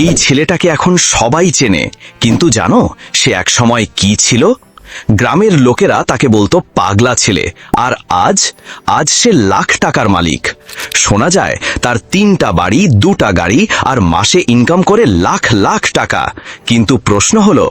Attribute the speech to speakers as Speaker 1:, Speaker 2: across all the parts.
Speaker 1: এই ছেলেটাকে এখন সবাই চেনে। কিন্তু জানো, সে এক সময় কি ছিল? গ্রামের লোকেরা তাকে বলতো পাগলা ছেলে। আর আজ আজ সে লাখ টাকার মালিক। শোনা যায়, তার তিনটা বাড়ি, দুটা গাড়ি আর মাসে ইনকাম করে লাখ লাখ টাকা। কিন্তু প্রশ্ন হলো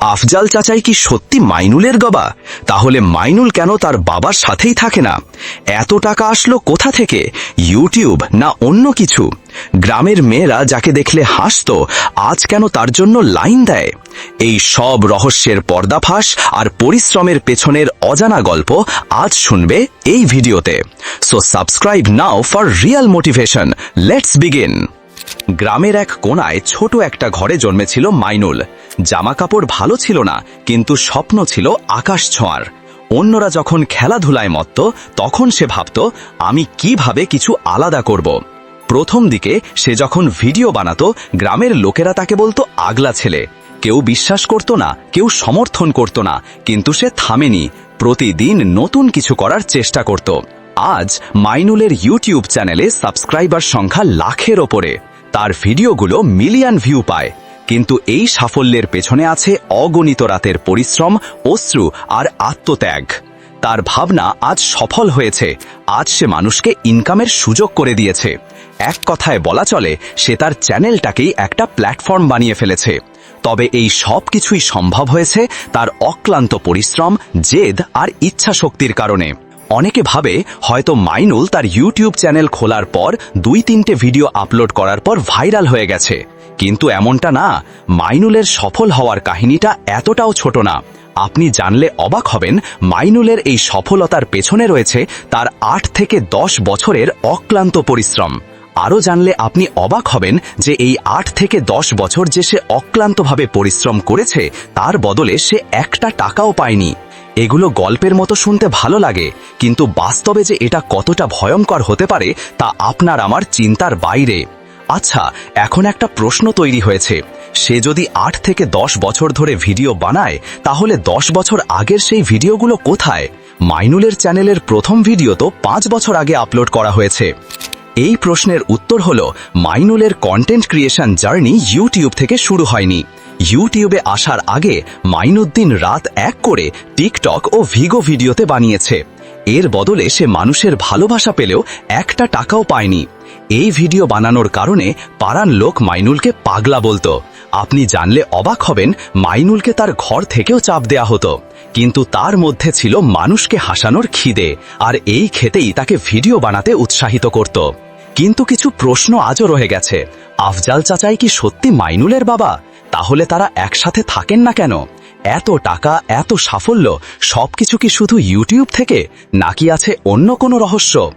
Speaker 1: আফজাল চাচাই কি সত্যি মাইনুলের গবা? তাহলে মাইনুল কেন তার বাবার সাথেই থাকে না? এত টাকা আসলো কোথা থেকে? ইউটিউব না অন্য কিছু? গ্রামের মেয়েরা যাকে দেখলে হাসত, আজ কেন তার জন্য লাইন দেয়? এই সব রহস্যের পর্দাফাঁস আর পরিশ্রমের পেছনের অজানা গল্প আজ শুনবে এই ভিডিওতে। So subscribe now for real motivation let's begin গ্রামের এক কোনায় ছোট একটা ঘরে জন্মেছিল মাইনুল। জামা কাপড় ভালো ছিল না, কিন্তু স্বপ্ন ছিল আকাশ ছোঁয়ার। অন্যরা যখন খেলাধুলায় মত্ত, তখন সে ভাবত, আমি কীভাবে কিছু আলাদা করব। প্রথম দিকে সে যখন ভিডিও বানাতো, গ্রামের লোকেরা তাকে বলতো আগলা ছেলে। কেউ বিশ্বাস করত না, কেউ সমর্থন করত না, কিন্তু সে থামেনি। প্রতিদিন নতুন কিছু করার চেষ্টা করত। আজ মাইনুলের ইউটিউব চ্যানেলে সাবস্ক্রাইবার সংখ্যা লাখের ওপরে। তার ভিডিওগুলো মিলিয়ন ভিউ পায়। কিন্তু এই সাফল্যের পেছনে আছে অগণিত রাতের পরিশ্রম, অশ্রু আর আত্মত্যাগ। তার ভাবনা আজ সফল হয়েছে। আজ সে মানুষকে ইনকামের সুযোগ করে দিয়েছে। এক কথায় বলা চলে, সে তার চ্যানেলটাকেই একটা প্ল্যাটফর্ম বানিয়ে ফেলেছে। তবে এই সব কিছুই সম্ভব হয়েছে তার অক্লান্ত পরিশ্রম, জেদ আর ইচ্ছা শক্তির কারণে। অনেকে ভাবে, হয়তো মাইনুল তার ইউটিউব চ্যানেল খোলার পর দুই তিনটে ভিডিও আপলোড করার পর ভাইরাল হয়ে গেছে। কিন্তু এমনটা না, মাইনুলের সফল হওয়ার কাহিনীটা এতটাও ছোট না। আপনি জানলে অবাক হবেন, মাইনুলের এই সফলতার পেছনে রয়েছে তার আট থেকে দশ বছরের অক্লান্ত পরিশ্রম। আরও জানলে আপনি অবাক হবেন যে এই আট থেকে দশ বছর যে সে অক্লান্তভাবে পরিশ্রম করেছে, তার বদলে সে একটা টাকাও পায়নি। এগুলো গল্পের মতো শুনতে ভালো লাগে, কিন্তু বাস্তবে যে এটা কতটা ভয়ঙ্কর হতে পারে, তা আপনার আমার চিন্তার বাইরে। আচ্ছা এখন একটা প্রশ্ন তৈরি হয়েছে। সে যদি আট থেকে দশ বছর ধরে ভিডিও বানায়, তাহলে দশ বছর আগের সেই ভিডিওগুলো কোথায়? মাইনুলের চ্যানেলের প্রথম ভিডিও তো পাঁচ বছর আগে আপলোড করা হয়েছে। এই প্রশ্নের উত্তর হল, মাইনুলের কন্টেন্ট ক্রিয়েশন জার্নি ইউটিউব থেকে শুরু হয়নি। ইউটিউবে আসার আগে মাইনুদ্দিন রাত এক করে টিকটক ও ভিগো ভিডিওতে বানিয়েছে। এর বদলে সে মানুষের ভালোবাসা পেলেও একটা টাকাও পায়নি। এই ভিডিও বানানোর কারণে পাড়ান লোক মাইনুলকে পাগলা বলতো। আপনি জানলে অবাক হবেন, মাইনুলকে তার ঘর থেকেও চাপ দেয়া হতো। কিন্তু তার মধ্যে ছিল মানুষকে হাসানোর খিদে, আর এই খেতেই তাকে ভিডিও বানাতে উৎসাহিত করত। কিন্তু কিছু প্রশ্ন আজও রয়ে গেছে। আফজাল চাচাই কি সত্যি মাইনুলের বাবা? তাহলে তারা একসাথে থাকেন না কেন? এত টাকা, এত সাফল্য, সবকিছু কি শুধু ইউটিউব থেকে? নাকি আছে অন্য কোনো রহস্য?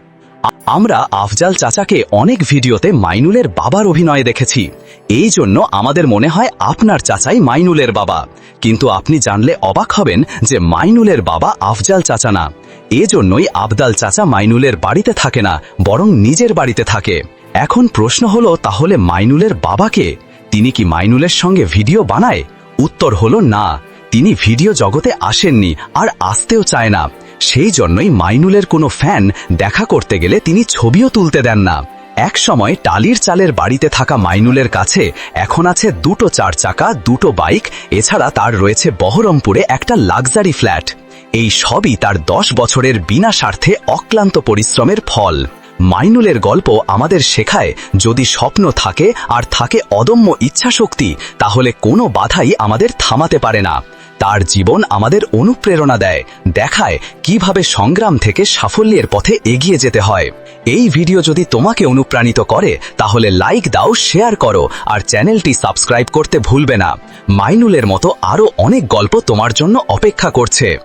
Speaker 1: আমরা আফজাল চাচাকে অনেক ভিডিওতে মাইনুলের বাবার অভিনয়ে দেখেছি। এই জন্য আমাদের মনে হয় আপনার চাচাই মাইনুলের বাবা। কিন্তু আপনি জানলে অবাক হবেন যে মাইনুলের বাবা আফজাল চাচা না। এজন্যই আবদাল চাচা মাইনুলের বাড়িতে থাকে না, বরং নিজের বাড়িতে থাকে। এখন প্রশ্ন হলো, তাহলে মাইনুলের বাবাকে? তিনি কি মাইনুলের সঙ্গে ভিডিও বানায়? উত্তর হলো না। তিনি ভিডিও জগতে আসেননি আর আসতেও চায় না। সেই জন্যই মাইনুলের কোনো ফ্যান দেখা করতে গেলে তিনি ছবিও তুলতে দেন না। এক সময় টালির চালের বাড়িতে থাকা মাইনুলের কাছে এখন আছে দুটো চার চাকা, দুটো বাইক, এছাড়া তার রয়েছে বহরমপুরে একটা লাক্সারি ফ্ল্যাট। এই সবই তার দশ বছরের বিনা স্বার্থে অক্লান্ত পরিশ্রমের ফল। মাইনুলের গল্প আমাদের শেখায়, যদি স্বপ্ন থাকে আর থাকে অদম্য ইচ্ছাশক্তি, তাহলে কোনো বাধাই আমাদের থামাতে পারে না। তার জীবন আমাদের অনুপ্রেরণা দেয়, দেখায় কীভাবে সংগ্রাম থেকে সাফল্যের পথে এগিয়ে যেতে হয়। এই ভিডিও যদি তোমাকে অনুপ্রাণিত করে, তাহলে লাইক দাও শেয়ার করো, আর চ্যানেলটি সাবস্ক্রাইব করতে ভুলবে না। মাইনুলের মতো আরও অনেক গল্প তোমার জন্য অপেক্ষা করছে।